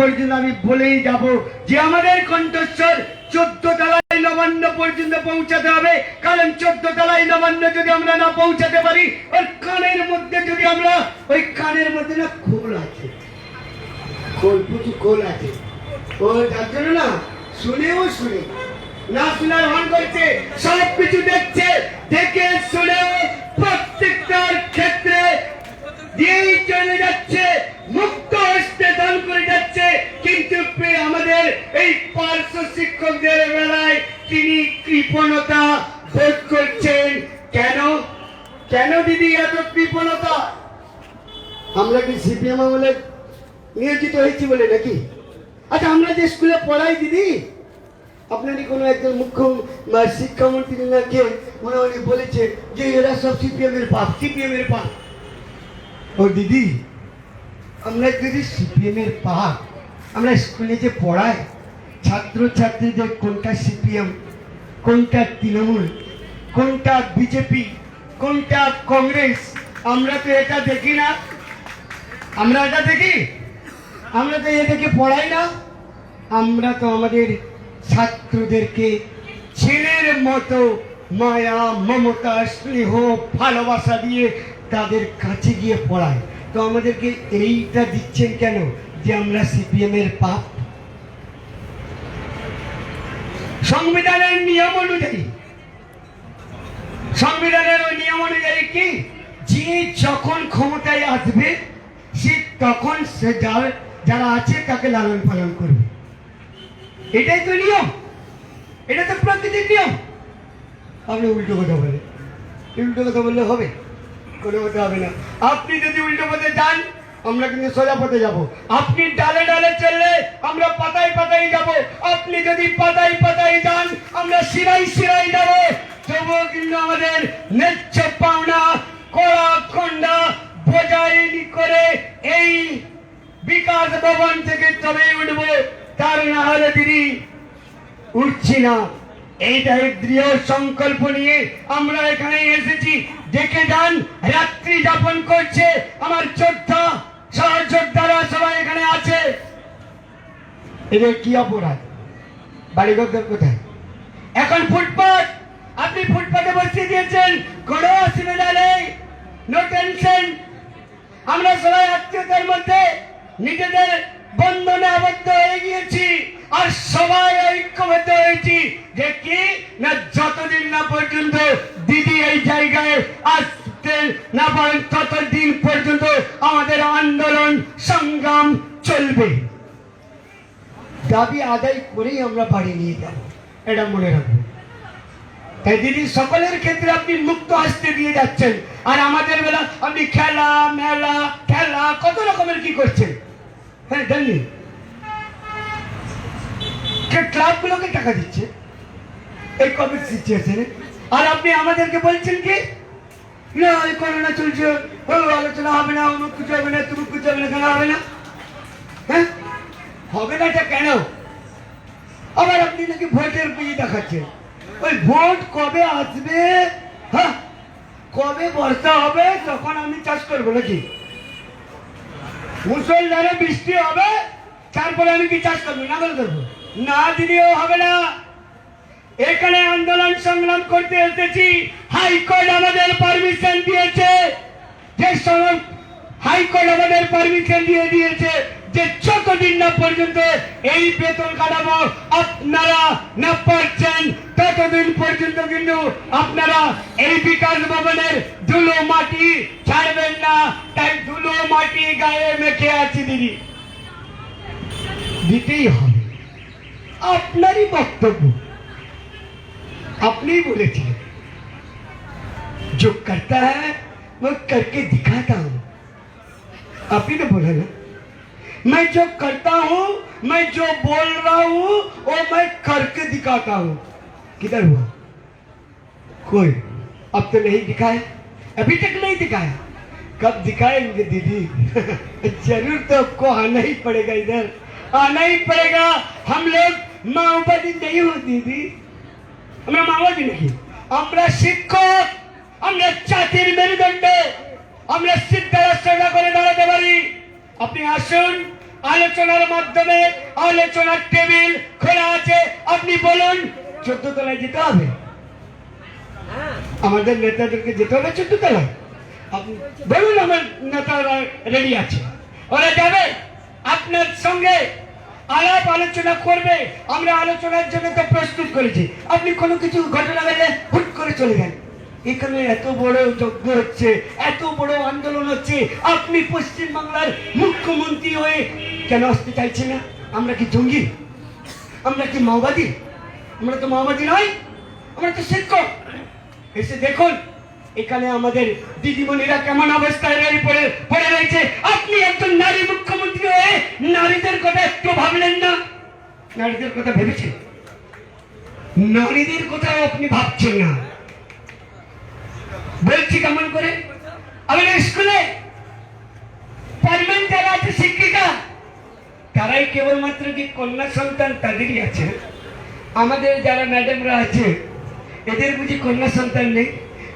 পর্যন্ত আমি বলেই যাব যে আমাদের কণ্ঠস্বর চোদ্দ তলায় নবান্ন পর্যন্ত পৌঁছাতে হবে। কারণ চোদ্দ তলায় নবান্ন যদি আমরা না পৌঁছাতে পারি, ওর কানের মধ্যে যদি আমরা, ওই কানের মধ্যে না খোল আছে। খোল, প্রচুর খোল আছে। ও জন্য না, শুনেও শুনে, না শোনার করছে, সব কিছু দেখছে, দেখে শুনেও প্রত্যেকটার ক্ষেত্রে দিয়েই চলে যাচ্ছে মুক্ত কিন্তু আমাদের এই পার্শ্ব শিক্ষকদের বেলায় তিনি কৃপণতা বোধ করছেন। কেন? কেন দিদি এত কৃপণতা? আমরা কি সিপিএম আমলে নিয়োজিত হয়েছি বলে নাকি? আচ্ছা আমরা যে স্কুলে পড়াই দিদি, আপনারই কোনো একজন মুখ্য শিক্ষামন্ত্রী কে মনে মনে বলেছে যে এরা সব সিপিএম এর পাপ সিপিএম এর পাপ। ও দিদি, আমরা যদি সিপিএম এর পাপ আমরা স্কুলে যে পড়াই ছাত্র ছাত্রীদের কোনটা সিপিএম, কোনটা তৃণমূল, কোনটা বিজেপি, কোনটা কংগ্রেস, আমরা তো এটা দেখি না। আমরা এটা দেখি? আমরা তো এটাকে পড়াই না। আমরা তো আমাদের ছাত্রদেরকে ছেলের মতো মায়া, মমতা, স্নেহ, ভালোবাসা দিয়ে তাদের কাছে গিয়ে পড়াই তো আমাদেরকে এইটা দিচ্ছেন কেন? যে আমরা সিপিএম এর পাপ। সংবিধানের নিয়ম অনুযায়ী, সংবিধানের ওই নিয়ম অনুযায়ী কি? যে যখন ক্ষমতায় আসবে, সে তখন সে যার, যারা আছে তাকে লালন পালন করবে। এটাই তো নিয়ম। এটা তো প্রকৃতির নিয়ম। আপনি উল্টো কথা বলেন। উল্টো কথা বললে হবে, কোনো কথা হবে না। আপনি যদি উল্টো পথে যান আমরা কিন্তু সোজা পথে যাব। আপনি ডালে ডালে চললে আমরা পাতায় পাতায় যাব। আপনি যদি পাতায় পাতায় যান, আমরা শিরাই শিরাই যাব। তবুও কিন্তু আমাদের ন্যায্য পাওনা কড়া খন্ডা বোঝাই করে এই বিকাশ ভবন থেকে তবে উঠবো। তার না হলে দিদি উঠছি না। এইটাই দৃঢ় সংকল্প নিয়ে আমরা এখানে এসেছি। দেখে যান, রাত্রি যাপন করছে। এদের কি অপরাধ? বাড়িঘরদের কোথায়? এখন ফুটপাথ আপনি ফুটপাথে বসিয়ে দিয়েছেন। কোনো অসুবিধা নেই। নো টেনশন আমরা সবাই আত্মীয়তার মধ্যে নিজেদের বন্ধনে আবদ্ধ হয়ে গিয়েছি আর সবাই ঐক্যবদ্ধ হয়েছি যে কি না যতদিন না পর্যন্ত দিদি এই জায়গায় আসতে না পারেন, ততদিন পর্যন্ত আমাদের আন্দোলন সংগ্রাম চলবে। দাবি আদায় করেই আমরা বাড়ি নিয়ে যাব। এটা মনে রাখব তাই দিদি, সকলের ক্ষেত্রে আপনি মুক্ত আসতে দিয়ে যাচ্ছেন। আর আমাদের বেলা আপনি খেলা, মেলা, খেলা, কত রকমের কি করছেন? হ্যাঁ জাননি ক্লাবগুলোকে টাকা দিচ্ছে? এই কোভিড সিচুয়েশনে আর আপনি আমাদেরকে বলছেন কি? না, এই করোনা চলছে ও আলোচনা হবে না, অমুক কিছু হবে না তুমি কিছু হবে না খেলা হবে না? হ্যাঁ? হবে না এটা কেন? আবার আপনি নাকি ভোটের পুঁজি দেখাচ্ছেন। ওই ভোট কবে আসবে? হ্যাঁ? কবে বর্ষা হবে? তখন আমি চাষ করব নাকি? মুসলধারে বৃষ্টি হবে, তারপরে আমি কি চাষ করব? না বলে করব না দিলেও হবে না। এখানে আন্দোলন সংগ্রাম করতে এসেছি। হাইকোর্ট আমাদের পারমিশন দিয়েছে। যে হাইকোর্ট আমাদের পারমিশন দিয়ে দিয়েছে। যে যতদিন না পর্যন্ত এই বেতন কাঠামো আপনারা না পাচ্ছেন ততদিন পর্যন্ত কিন্তু আপনারা এই বিকাশ ভবনের ধুলো মাটি ছাড়বেন না তাই ধুলো মাটি গায়ে মেখে আছি দিদি দিতেই হবে আপনারই বক্তব্য আপনি বলেছিলেন जो करता है वो करके दिखाता हूं आप ही ने बोला ना मैं जो करता हूं मैं जो बोल रहा हूं वो मैं करके दिखाता हूं किधर हुआ कोई अब तो नहीं दिखाया अभी तक नहीं दिखाया कब दिखाएंगे दीदी जरूर तो आपको आना ही पड़ेगा इधर आना ही पड़ेगा हम लोग माओवादी नहीं हो दीदी আমরা মাওবাদী নাকি আমরা শিক্ষক আমরা জাতির মেরুদণ্ড আমরা সিদ্ধারা সেবা করে দাঁড়াতে পারি আপনি আসুন, আলোচনার মাধ্যমে আলোচনার টেবিল খোলা আছে, আপনি বলুন, চোদ্দ তলায় যেতে হবে? আমাদের নেতাদেরকে যেতে হবে চোদ্দ তলায়। আপনি বলুন, আমার নেতারা রেডি আছে। ওরা যাবে, আপনার সঙ্গে আলাপ আলোচনা করবে। আমরা আলোচনার জন্য তো প্রস্তুত করেছি। আপনি কোনো কিছু ঘটনা গেলে হুট করে চলে গেলেন এখানে এত বড় যজ্ঞ হচ্ছে, এত বড় আন্দোলন হচ্ছে, আপনি পশ্চিম বাংলার মুখ্যমন্ত্রী হয়ে কেন আসতে চাইছেন না? আমরা কি জঙ্গি? আমরা কি মাওবাদী? আমরা তো মাওবাদী নয়, আমরা তো শিক্ষক। এসে দেখুন, এখানে আমাদের দিদিমণিরা কেমন অবস্থায় পড়ে পড়ে রয়েছে। আপনি একজন নারী মুখ্যমন্ত্রী হয়ে নারীদের কথা একটু ভাবলেন না? নারীদের কথা ভেবেছেন? নারীদের কথা আপনি ভাবছেন না? বলছি কেমন করে। আমাদের স্কুলে পারমেন্ট যারা আছে শিক্ষিকা। তারাই কেবলমাত্র কি কন্যা সন্তান তাদেরই আছে? আমাদের যারা ম্যাডামরা আছে, এদের বুঝি কন্যা সন্তান নেই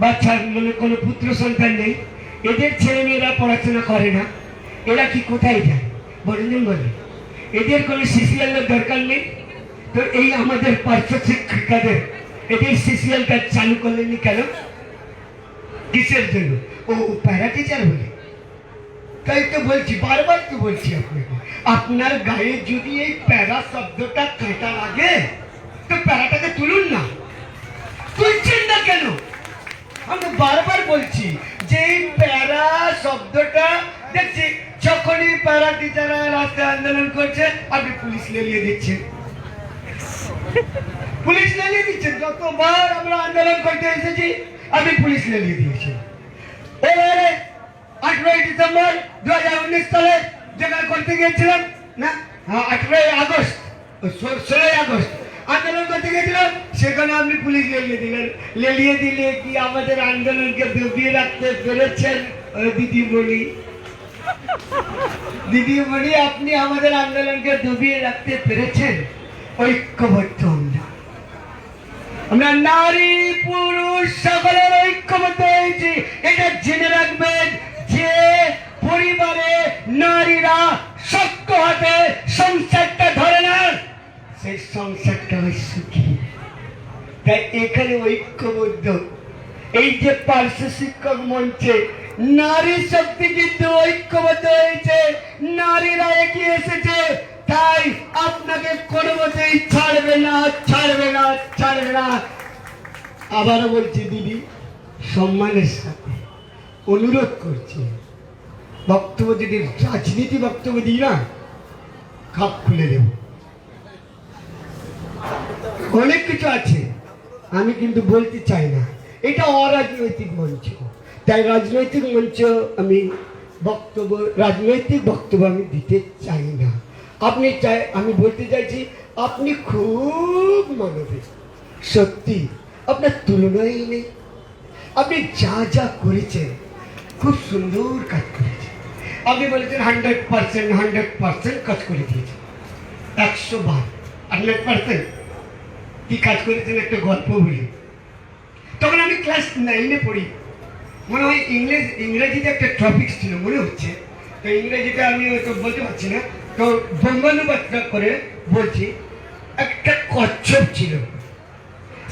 বা মানে কোনো পুত্র সন্তান নেই। এদের ছেলে মেয়েরা পড়াশোনা করে না। এরা কি কোথায় যায়? বলেন বলে এদের কোনো সিসিএলের দরকার নেই? তো এই আমাদের পার্শ্ব শিক্ষিকাদের, এদের সিসিএলটা চালু করলেনি কেন? কিসের জন্য? ও প্যারা টিচার বলে। তাই তো বলছি, বারবার তো বলছি আপনাকে। আপনার গায়ে যদি এই প্যারা শব্দটা কাঁটা লাগে তো প্যারাটাকে তুলুন না। তুলছেন না কেন? আমি বারবার বলছি যে এই প্যারা শব্দটা দেখছি, যখনই প্যারা টিচাররা রাস্তায় আন্দোলন করছে, আপনি পুলিশ লেলিয়ে দিচ্ছেন। পুলিশ লেলিয়ে দিচ্ছেন। যতবার আমরা আন্দোলন করতে এসেছি আমি পুলিশ লেলিয়ে দিয়েছি। এবারে আঠেরোই ডিসেম্বর দু হাজার উনিশ সালে যেখানে করতে গিয়েছিলাম, না? হ্যাঁ আঠেরোই আগস্ট ষোলোই আগস্ট আন্দোলন করতে গিয়েছিলাম, সেখানে আপনি পুলিশ লেলিয়ে দিলেন। লেলিয়ে দিলে কি আমাদের আন্দোলনকে ডুবিয়ে রাখতে পেরেছেন? দিদিমণি। দিদিমণি, আপনি আমাদের আন্দোলনকে ডুবিয়ে রাখতে পেরেছেন? ঐক্যবদ্ধ আমরা। আমরা নারী, পুরুষ সকলের ঐক্যবদ্ধ হয়েছি, এটা জেনে রাখবেন যে পরিবারে নারীরা শক্ত হাতে সংসারটা ধরে না। সেই সংসারটা হয় সুখী। তাই এখানে ঐক্যবদ্ধ। এই যে পার্শ্ব শিক্ষক মঞ্চে নারী শক্তি কিন্তু ঐক্যবদ্ধ হয়েছে, নারীরা এগিয়ে এসেছে, তাই আপনাকে কোনো মতেই ছাড়বে না ছাড়বে না ছাড়বে না। আবারও বলছি, দিদি সম্মানের সাথে অনুরোধ করছি। বক্তব্য যদি, রাজনীতি বক্তব্য দিই না, খাপ খুলে দেব। অনেক কিছু আছে, আমি কিন্তু বলতে চাই না। এটা অরাজনৈতিক মঞ্চ। তাই রাজনৈতিক মঞ্চ আমি বক্তব্য, রাজনৈতিক বক্তব্য আমি দিতে চাই না। আপনি চাই, আমি বলতে চাইছি, আপনি খুব মানবিক সত্যি, আপনার তুলনাই নেই। আপনি যা যা করেছেন, খুব সুন্দর কাজ করেছেন। আপনি বলেছেন হান্ড্রেড পার্সেন্ট হান্ড্রেড পার্সেন্ট কাজ করে দিয়েছেন একশো বার, হান্ড্রেড পার্সেন্ট। কি কাজ করেছেন একটা গল্প বলি। তখন আমি ক্লাস নাইনে পড়ি। মনে হয় ইংরেজ, ইংরেজিতে একটা টপিক ছিল, মনে হচ্ছে। তো ইংরেজিতে আমি হয়তো বলতে পারছি না। তো বঙ্গানুবাদ করে বলছি, একটা কচ্ছপ ছিল।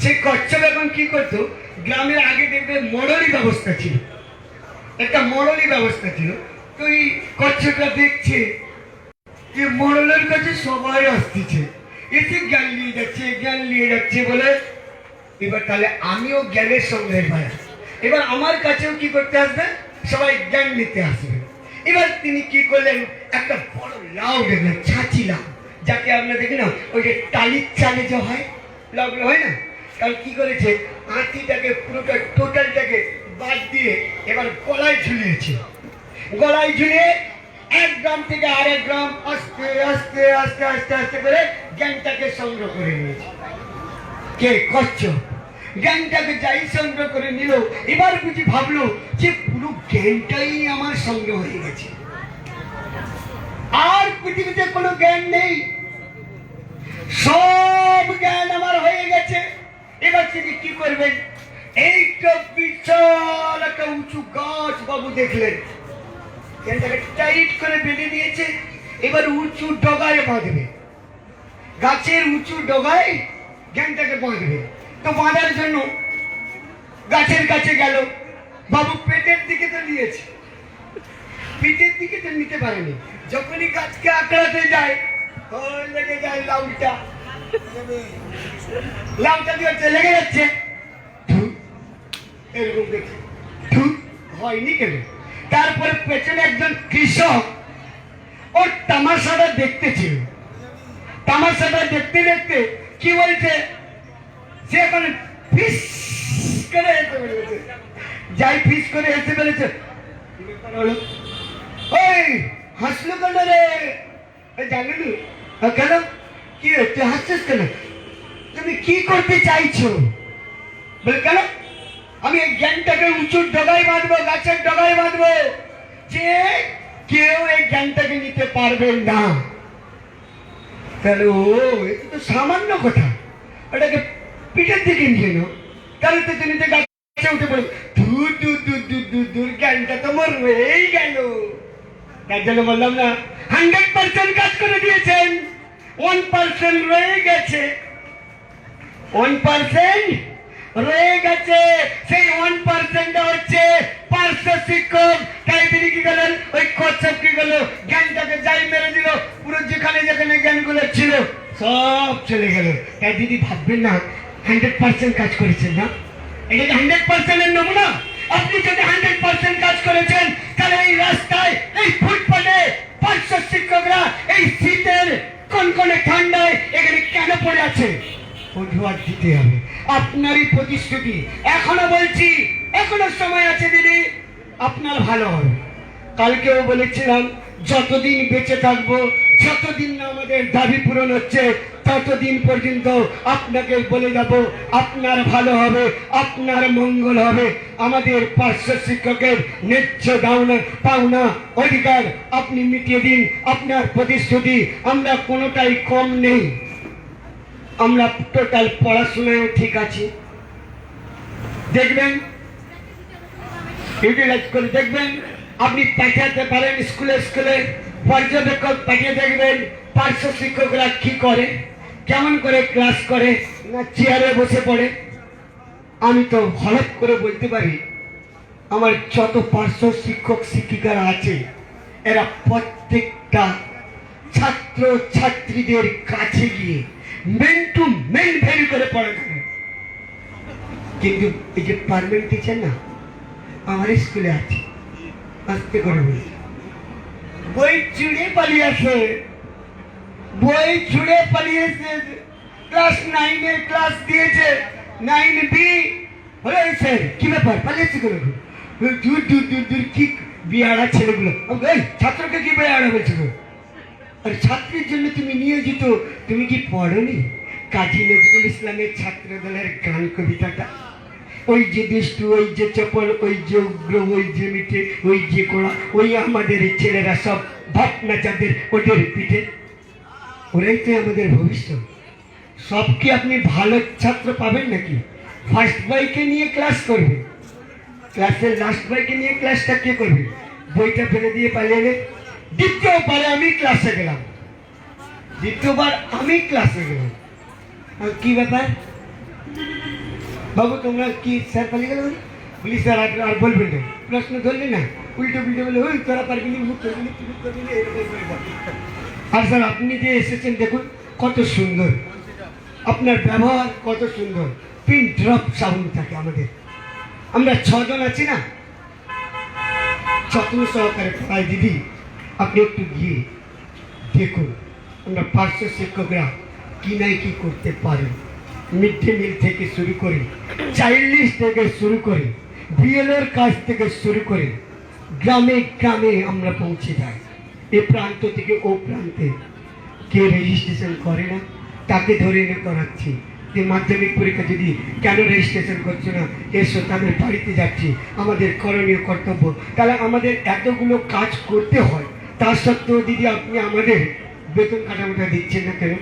সেই কচ্ছপ এখন কি করতো গ্রামের আগে দেখবে মরলি ব্যবস্থা ছিল। একটা মরলি ব্যবস্থা ছিল। তো এই কচ্ছপটা দেখছে যে মরলের কাছে সবাই আসতেছে এসে জ্ঞান নিয়ে যাচ্ছে, জ্ঞান নিয়ে যাচ্ছে বলে এবার তাহলে আমিও জ্ঞানের সঙ্গে ভাই এবার আমার কাছেও কি করতে আসবে? সবাই জ্ঞান নিতে আসবে। এবার তিনি কি করলেন? একটা বড় লাউ দেখলেন, ছাঁচি লাউ, যাকে আপনারা দেখি না, ওই যে টালির চালে যে হয়, লাউগুলো হয় না? তাহলে কি করেছে? আঁটিটাকে পুরোটা টোটালটাকে বাদ দিয়ে এবার গলায় ঝুলিয়েছে। গলায় ঝুলিয়ে এক গ্রাম থেকে আরেক গ্রাম আস্তে আস্তে আস্তে আস্তে আস্তে করে জ্ঞানটাকে সংগ্রহ করে নিয়েছে। কে? কচ্ছপ জ্ঞানটাকে যাই সংগ্রহ করে নিল, এবার বুঝি ভাবলো যে পুরো জ্ঞানটাই আমার সঙ্গে হয়ে গেছে। আর পৃথিবীতে কোনো জ্ঞান নেই। সব জ্ঞান আমার হয়ে গেছে। এবার তিনি কি করবেন? এইটা বিশাল একটা উঁচু গাছ বাবু দেখলেন। জ্ঞানটাকে টাইট করে বেঁধে দিয়েছে, এবার উঁচু ডগায় বাঁধবে। গাছের উঁচু ডগায় জ্ঞানটাকে বাঁধবে। তো বাঁধার জন্য গাছের কাছে গেল। বাবু পেটের দিকে তো নিয়েছে। পিঠের দিকে তো নিতে পারেনি। যখনই গাছকে আঁকড়াতে যায় লেগে যায় লাউটা। দিয়ে লেগে যাচ্ছে। এরকম হয়নি কেন? তারপরে পেছনে একজন কৃষক ওর তামাশাটা দেখতেছিল। তামাশাটা দেখতে দেখতে কি বলছে? সে এখন ফিস করে এসে যাই ফিস করে এসে বলেছে ওই হাসলো কেন রে জানিনি কেন? কি হচ্ছে? হাসছিস কেন? তুমি কি করতে চাইছো? বলে কেন? আমি এই জ্ঞানটাকে উঁচুর ডগায় বাঁধবো, গাছের ডগায় বাঁধবো যে কেউ এই জ্ঞানটাকে নিতে পারবে না। তাহলে ও এটা তো সামান্য কথা। ওটাকে পিঠের দিকে নিয়ে নাও। তাহলে তো তুমি তো গাছে উঠে পড়ো দূর দূর দূর দূর দূর দূর জ্ঞানটা তো মোর হয়েই গেল। তার জন্য বললাম না হান্ড্রেড পার্সেন্ট কাজ করে দিয়েছেন। ওয়ান পার্সেন্ট রয়ে গেছে। ওয়ান পার্সেন্ট রয়ে গেছে। সেই ওয়ান পার্সেন্টটা হচ্ছে পার্শ্ব শিক্ষক। তাই তিনি কি গেলেন ওই কচ্ছপ কি গেল জ্ঞানটাকে যাই মেরে দিল। পুরো যেখানে যেখানে জ্ঞানগুলো ছিল, সব চলে গেল। তাই দিদি ভাববেন না হান্ড্রেড পার্সেন্ট কাজ করেছেন না। এটা হান্ড্রেড পার্সেন্টের নমুনা? আপনি যদি হান্ড্রেড পার্সেন্ট কাজ করেছেন, তাহলে এই রাস্তায়, এই ফুটপাতে পার্শ্ব শিক্ষকরা এই শীতের কনকনে ঠান্ডায় এখানে কেন পড়ে আছে? অজুহাত দিতে হবে। আপনারই প্রতিশ্রুতি এখনও বলছি, এখনও সময় আছে দিদি। আপনার ভালো হবে। কালকেও বলেছিলাম, যতদিন বেঁচে থাকব যতদিন না আমাদের দাবি পূরণ হচ্ছে, ততদিন পর্যন্ত আপনাকে বলে যাব, আপনার ভালো হবে, আপনার মঙ্গল হবে। আমাদের পার্শ্ব শিক্ষকের ন্যায্য দাওনা, পাওনা অধিকার আপনি মিটিয়ে দিন, আপনার প্রতিশ্রুতি আমরা কোনোটাই কম নেই। আমরা টোটাল পড়াশোনায় ঠিক আছি। দেখবেন, ইউটিলাইজ করে দেখবেন, আপনি পাঠাতে পারেন স্কুলে স্কুলে। পর্যবেক্ষক পাঠিয়ে দেখবেন পার্শ্ব শিক্ষকরা কি করে, কেমন করে ক্লাস করে, না চেয়ারে বসে পড়ে। আমি তো হঠাৎ করে বলতে পারি, আমার যত পার্শ্ব শিক্ষক শিক্ষিকারা আছে, এরা প্রত্যেকটা ছাত্র ছাত্রীদের কাছে গিয়ে মেন টু মেন ভেরি করে পড়াশোনা কিন্তু এই যে পারমেন্ট টিচার না, আমার স্কুলে আছে। আসতে করে বলি। বই ছুঁড়ে পালিয়েছে। বই ছুঁড়ে পালিয়েছে। ক্লাস নাইনের ক্লাস দিয়েছে। নাইন বি হয়েছে। কি ব্যাপার? পালিয়েছে কেন? দূর দূর দূর দূর, কি বিয়ারা ছেলেগুলো? এই, ছাত্রকে কি বিয়ারা বলছে গো? আর, ছাত্রের জন্য তুমি নিয়োজিত তুমি কি পড়নি? কাজী নজরুল ইসলামের ছাত্র দলের গান কবিতাটা? ওই যে দুষ্টু, ওই যে চপল, ওই যে উগ্র, ওই যে মিঠে, ওই যে কোড়া, ওই আমাদের ছেলেরা সব ভাবনা যাদের ওদের পিঠে। ওরাই তো আমাদের ভবিষ্যৎ। সব কি আপনি ভালো ছাত্র পাবেন নাকি? ফার্স্ট বাইকে নিয়ে ক্লাস করবে। ক্লাসের লাস্ট বাইকে নিয়ে ক্লাসটা কে করবে? বইটা ফেলে দিয়ে পালিয়ে দ্বিতীয়বারে আমি ক্লাসে গেলাম। দ্বিতীয়বার আমি ক্লাসে গেলাম। কি ব্যাপার? বাবু, তোমরা কি স্যার পালিয়ে গেল বলি? স্যার, আর আর বলবেন না। প্রশ্ন ধরলি না, উল্টো উল্টো বলে, ওই, তোরা পারবি না, মুখ করবি। আর স্যার, আপনি যে এসেছেন, দেখুন, কত সুন্দর। আপনার ব্যবহার কত সুন্দর। পিন ড্রপ সাউন্ড থাকে আমাদের। আমরা ছজন আছি না। যত্ন সহকারে পড়াই, দিদি, আপনি একটু গিয়ে দেখুন, আমরা পার্শ্ব শিক্ষকরা কি নাই কি করতে পারি মিড মিল থেকে শুরু করে চাইল্ড থেকে শুরু করে বিএলওর কাজ থেকে শুরু করে, গ্রামে গ্রামে আমরা পৌঁছে যাই। এ প্রান্ত থেকে ও প্রান্তে। কে রেজিস্ট্রেশন করে না, তাকে ধরে এনে করাচ্ছি। যে মাধ্যমিক পরীক্ষা যদি কেন রেজিস্ট্রেশন করছ না এসো তাদের বাড়িতে যাচ্ছি। আমাদের করণীয় কর্তব্য। তাহলে আমাদের এতগুলো কাজ করতে হয়। তা সত্ত্বেও দিদি, আপনি আমাদের বেতন কাটামোটা দিচ্ছেন না কেন?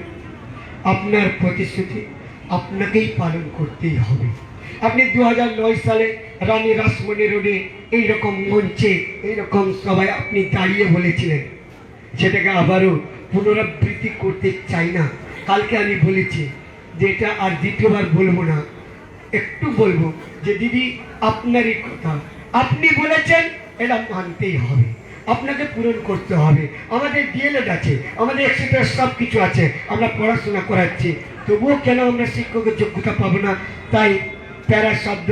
আপনার প্রতিশ্রুতি? আপনাকেই পালন করতেই হবে। আপনি দু সালে রানী রাসমণি রোডে এইরকম মঞ্চে, এইরকম সবাই আপনি দাঁড়িয়ে বলেছিলেন। সেটাকে আবারও পুনরাবৃত্তি করতে চাই না। কালকে আমি বলেছি যে এটা আর দ্বিতীয়বার বলব না। একটু বলব যে দিদি, আপনারই কথা। আপনি বলেছেন, এটা মানতেই হবে। আপনাকে পূরণ করতে হবে। আমাদের ডিএলএড আছে, আমাদের এক্সট্রা সব কিছু আছে। আমরা পড়াশোনা করাচ্ছি। তবুও কেন আমরা শিক্ষকের যোগ্যতা পাবো না? তাই প্যারা শব্দ